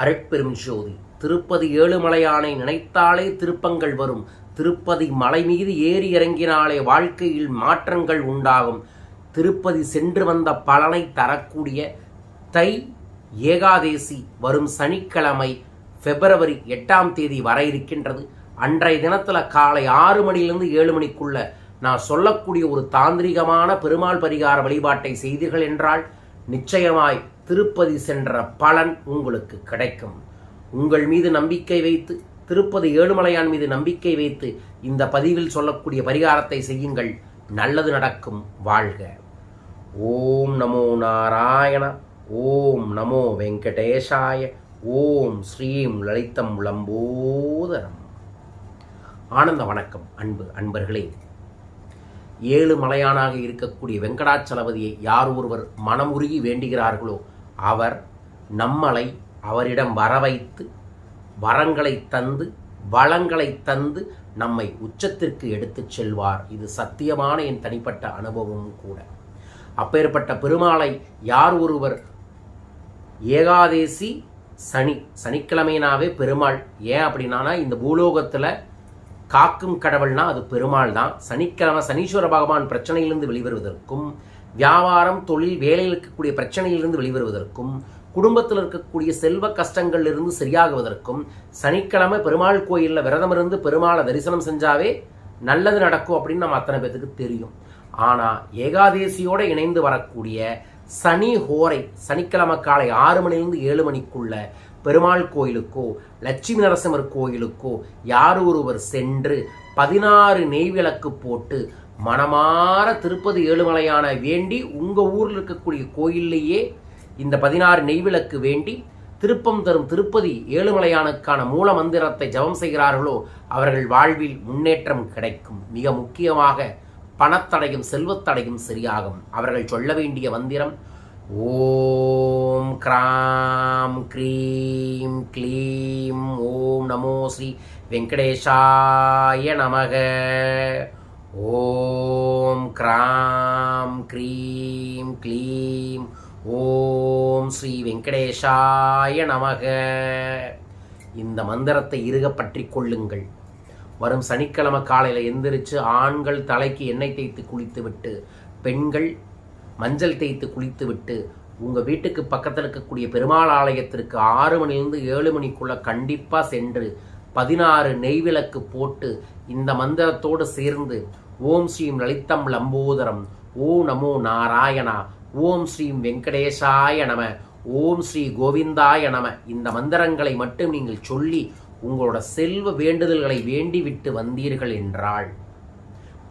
அருட்பெரும் ஜோதி. திருப்பதி ஏழுமலையானை நினைத்தாலே திருப்பங்கள் வரும். திருப்பதி மலை மீது ஏறி இறங்கினாலே வாழ்க்கையில் மாற்றங்கள் உண்டாகும். திருப்பதி சென்று வந்த பலனை தரக்கூடிய தை ஏகாதேசி வரும் சனிக்கிழமை பிப்ரவரி எட்டாம் தேதி வர இருக்கின்றது. அன்றைய தினத்தில் காலை ஆறு மணியிலிருந்து ஏழு மணிக்குள்ள நான் சொல்லக்கூடிய ஒரு தாந்திரிகமான பெருமாள் பரிகார வழிபாட்டை செய்தீர்கள் என்றால் நிச்சயமாய் திருப்பதி சென்ற பலன் உங்களுக்கு கிடைக்கும். உங்கள் மீது நம்பிக்கை வைத்து திருப்பதி ஏழுமலையான் மீது நம்பிக்கை வைத்து இந்த பதிவில் சொல்லக்கூடிய பரிகாரத்தை செய்யுங்கள். நல்லது நடக்கும். வாழ்க. ஓம் நமோ நாராயண ஓம் நமோ வெங்கடேஷாய ஓம் ஸ்ரீம் லலிதம் லம்போதரம். ஆனந்த வணக்கம் அன்பு அன்பர்களே. ஏழு மலையானாக இருக்கக்கூடிய வெங்கடாச்சலபதியை யார் ஒருவர் மனமுருகி வேண்டுகிறார்களோ அவர் நம்மளை அவரிடம் வர வைத்து வரங்களை தந்து வளங்களை தந்து நம்மை உச்சத்திற்கு எடுத்துச் செல்வார். இது சத்தியமான என் தனிப்பட்ட அனுபவமும் கூட. அப்பேற்பட்ட பெருமாளை யார் ஒருவர் ஏகாதேசி சனி சனிக்கிழமைனாவே பெருமாள். ஏன் அப்படின்னா இந்த பூலோகத்தில் காக்கும் கடவுள்னா அது பெருமாள் தான் சனிக்கிழமை சனீஸ்வர பகவான் பிரச்சனையிலிருந்து வெளிவருவதற்கும் வியாபாரம் தொழில் வேலையில் இருக்கக்கூடிய பிரச்சனையிலிருந்து வெளிவருவதற்கும் குடும்பத்தில் இருக்கக்கூடிய செல்வ கஷ்டங்கள்லிருந்து சரியாகுவதற்கும் சனிக்கிழமை பெருமாள் கோயிலில் விரதம் இருந்து பெருமாளை தரிசனம் செஞ்சாவே நல்லது நடக்கும் அப்படின்னு நம்ம அத்தனை பேத்துக்கு தெரியும். ஆனால் ஏகாதேசியோடு இணைந்து வரக்கூடிய சனி ஹோரை சனிக்கிழமை காலை ஆறு மணிலிருந்து ஏழு மணிக்குள்ள பெருமாள் கோயிலுக்கோ லட்சுமி நரசிம்மர் கோயிலுக்கோ யார் ஒருவர் சென்று பதினாறு நெய்விளக்கு போட்டு மனமாற திருப்பதி ஏழுமலையான வேண்டி உங்கள் ஊரில் இருக்கக்கூடிய கோயில்லையே இந்த பதினாறு நெய்விளக்கு வேண்டி திருப்பம் தரும் திருப்பதி ஏழுமலையானுக்கான மூல மந்திரத்தை ஜபம் செய்கிறார்களோ அவர்கள் வாழ்வில் முன்னேற்றம் கிடைக்கும். மிக முக்கியமாக பணத்தடையும் செல்வத்தடையும் சரியாகும். அவர்கள் சொல்ல வேண்டிய மந்திரம் ஓம் கிராம் க்ரீம் க்ளீம் ஓம் நமோ ஸ்ரீ வெங்கடேஷாய நமக ஓம் கிராம் க்ரீம் க்ளீம் ஓம் ஸ்ரீ வெங்கடேஷாய நமக இந்த மந்திரத்தை இருக பற்றி கொள்ளுங்கள். வரும் சனிக்கிழமை காலையில் எந்திரிச்சு ஆண்கள் தலைக்கு எண்ணெய் தேய்த்து குளித்து விட்டு பெண்கள் மஞ்சள் தேய்த்து குளித்து விட்டு உங்கள் வீட்டுக்கு பக்கத்தில் இருக்கக்கூடிய பெருமாள் ஆலயத்திற்கு ஆறு மணிலிருந்து ஏழு மணிக்குள்ளே கண்டிப்பாக சென்று பதினாறு நெய்விளக்கு போட்டு இந்த மந்திரத்தோடு சேர்ந்து ஓம் ஸ்ரீம் லலிதம் லம்போதரம் ஓ நமோ நாராயணா ஓம் ஸ்ரீம் வெங்கடேஷாய நம ஓம் ஸ்ரீ கோவிந்தாய நம. இந்த மந்திரங்களை மட்டும் நீங்கள் சொல்லி உங்களோட செல்வ வேண்டுதல்களை வேண்டிவிட்டு வந்தீர்கள் என்றால்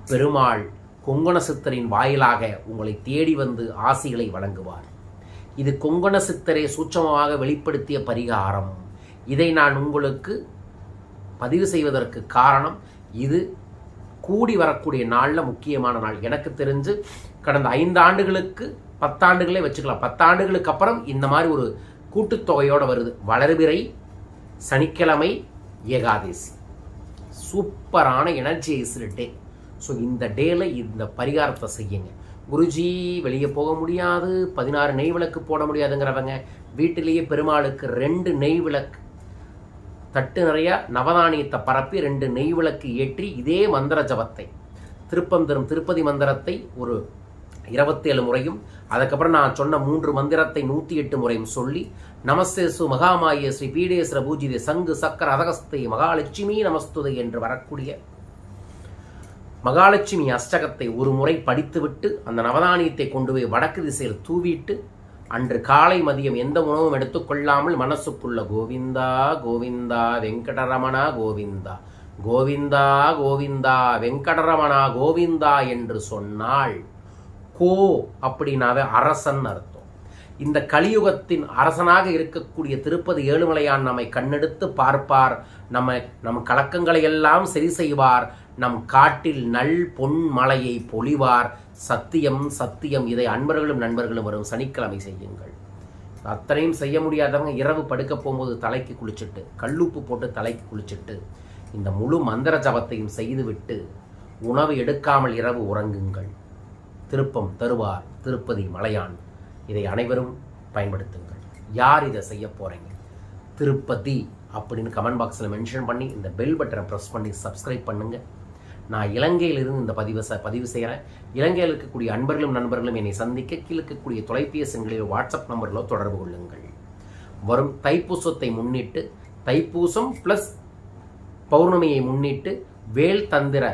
பெருமாள் கொங்கண சித்தரின் வாயிலாக உங்களை தேடி வந்து ஆசிகளை வழங்குவார். இது கொங்கண சித்தரை சூட்சமமாக வெளிப்படுத்திய பரிகாரம். இதை நான் உங்களுக்கு பதிவு செய்வதற்கு காரணம் இது கூடி வரக்கூடிய நாளில் முக்கியமான நாள். எனக்கு தெரிஞ்சு கடந்த ஐந்து ஆண்டுகளுக்கு பத்தாண்டுகளே வச்சுக்கலாம். பத்தாண்டுகளுக்கு அப்புறம் இந்த மாதிரி ஒரு கூட்டுத்தொகையோடு வருது. வளர்பிறை சனிக்கிழமை ஏகாதேசி. சூப்பரான எனர்ஜைஸ்டு டே ஸோ இந்த டேல இந்த பரிகாரத்தை செய்யுங்க. குருஜி வெளியே போக முடியாது பதினாறு நெய் விளக்கு போட முடியாதுங்கிறவங்க வீட்டிலேயே பெருமாளுக்கு ரெண்டு நெய் விளக்கு. தட்டு நிறைய நவதானியத்தை பரப்பி ரெண்டு நெய் விளக்கு ஏற்றி இதே மந்திர ஜபத்தை. திருப்பம் தரும் திருப்பதி மந்திரத்தை ஒரு இருபத்தேழு முறையும் அதுக்கப்புறம் நான் சொன்ன மூன்று மந்திரத்தை நூற்றி எட்டு முறையும் சொல்லி நமஸ்தேசு மகாமாய ஸ்ரீ பீடேஸ்வர பூஜிதே சங்கு சக்கர அதகஸ்தை மகாலட்சுமி நமஸ்துதை என்று வரக்கூடிய மகாலட்சுமி அஷ்டகத்தை ஒரு முறை படித்துவிட்டு அந்த நவதானியத்தை கொண்டு போய் வடக்கு திசையில் தூவிட்டு அன்று காலை மதியம் எந்த உணவும் எடுத்துக்கொள்ளாமல் மனசுக்குள்ள கோவிந்தா கோவிந்தா வெங்கடரமணா கோவிந்தா. கோவிந்தா கோவிந்தா வெங்கடரமணா கோவிந்தா என்று சொன்னால் கோ அப்படின்னாவே அரசன் அர்த்தம். இந்த கலியுகத்தின் அரசனாக இருக்கக்கூடிய திருப்பதி ஏழுமலையான் நம்மை கண்ணெடுத்து பார்ப்பார். நம்ம நம் கலக்கங்களை எல்லாம் சரி செய்வார். நம் காட்டில் நல் பொன் மலையை பொழிவார். சத்தியம் சத்தியம். இதை அன்பர்களும் நண்பர்களும் வரும் சனிக்கிழமை செய்யுங்கள். அத்தனையும் செய்ய முடியாதவங்க இரவு படுக்க போகும்போது தலைக்கு குளிச்சுட்டு கல்லுப்பு போட்டு தலைக்கு குளிச்சுட்டு இந்த முழு மந்திர ஜபத்தையும் செய்துவிட்டு உணவு எடுக்காமல் இரவு உறங்குங்கள். திருப்பம் தருவார் திருப்பதி மலையான். இதை அனைவரும் பயன்படுத்துங்கள். யார் இதை செய்ய போகிறீங்க திருப்பதி அப்படின்னு கமெண்ட் பாக்ஸில் மென்ஷன் பண்ணி இந்த பெல் பட்டனை ப்ரெஸ் பண்ணி சப்ஸ்கிரைப் பண்ணுங்கள் நான் இலங்கையிலிருந்து இந்த பதிவு ச பதிவு செய்கிறேன் இலங்கையில் இருக்கக்கூடிய அன்பர்களும் நண்பர்களும் என்னை சந்திக்க கீழக்கக்கூடிய இருக்கக்கூடிய வாட்ஸ்அப் நம்பரிலோ தொடர்பு கொள்ளுங்கள். வரும் தைப்பூசத்தை முன்னிட்டு தைப்பூசம் ப்ளஸ் பௌர்ணமியை முன்னிட்டு வேல் தந்திர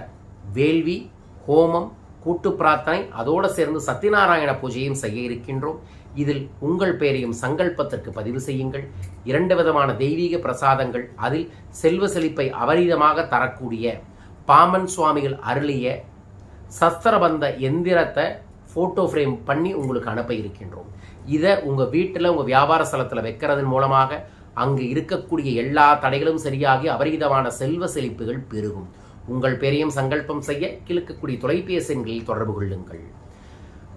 வேள்வி ஹோமம் கூட்டு பிரார்த்தனை அதோடு சேர்ந்து சத்யநாராயண பூஜையும் செய்ய இருக்கின்றோம். இதில் உங்கள் பெயரையும் சங்கல்பத்திற்கு பதிவு செய்யுங்கள். இரண்டு விதமான தெய்வீக பிரசாதங்கள் அதில் செல்வ செழிப்பை அபரிதமாக தரக்கூடிய பாமன் சுவாமிகள் அருளிய சஸ்திரபந்த எந்திரத்தை ஃபோட்டோ ஃப்ரேம் பண்ணி உங்களுக்கு அனுப்ப இருக்கின்றோம் இதை உங்கள் வீட்டில் உங்கள் வியாபார ஸ்தலத்தில் வைக்கிறதன் மூலமாக அங்கு இருக்கக்கூடிய எல்லா தடைகளும் சரியாகி அபரிதமான செல்வ செழிப்புகள் பெருகும். உங்கள் பெரியும் சங்கல்பம் செய்ய கிழக்கக்கூடிய தொலைபேசி எண்களில் தொடர்பு கொள்ளுங்கள்.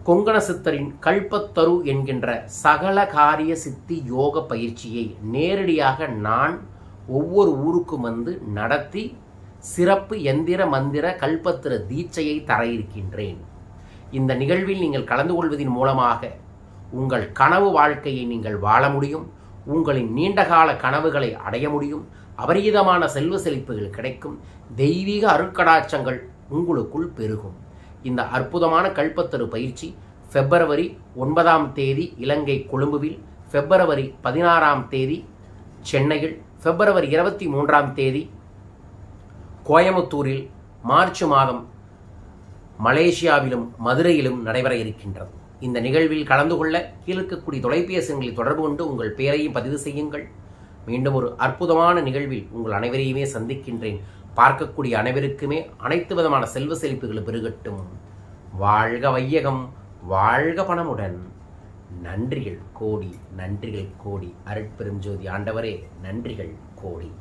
கொங்கண சித்தரின் கல்பத்தரு என்கின்ற சகல காரிய சித்தி யோக பயிற்சியை நேரடியாக நான் ஒவ்வொரு ஊருக்கும் வந்து நடத்தி சிறப்பு எந்திர மந்திர கல்பத்திர தீட்சையை தர இருக்கின்றேன் இந்த நிகழ்வில் நீங்கள் கலந்து கொள்வதன் மூலமாக உங்கள் கனவு வாழ்க்கையை நீங்கள் வாழ முடியும் உங்களின் நீண்டகால கனவுகளை அடைய முடியும் அபரீதமான செல்வ செழிப்புகள் கிடைக்கும் தெய்வீக அருட்கடாட்சங்கள் உங்களுக்குள் பெருகும். இந்த அற்புதமான கல்பத்தரு பயிற்சி பிப்ரவரி ஒன்பதாம் தேதி இலங்கை கொழும்புவில் பிப்ரவரி பதினாறாம் தேதி சென்னையில் பிப்ரவரி இருபத்தி மூன்றாம் தேதி கோயமுத்தூரில் மார்ச் மாதம் மலேசியாவிலும் மதுரையிலும் நடைபெற இருக்கின்றது. இந்த நிகழ்வில் கலந்து கொள்ள கீழிருக்கக்கூடிய தொலைபேசிகளில் தொடர்பு கொண்டு உங்கள் பெயரையும் பதிவு செய்யுங்கள். மீண்டும் ஒரு அற்புதமான நிகழ்வில் உங்கள் அனைவரையுமே சந்திக்கின்றேன். பார்க்கக்கூடிய அனைவருக்குமே அனைத்து விதமான செல்வ செழிப்புகள் பெருகட்டும். வாழ்க வையகம் வாழ்க பணமுடன். நன்றிகள் கோடி நன்றிகள் கோடி. அருட்பெரும் ஜோதி ஆண்டவரே நன்றிகள் கோடி.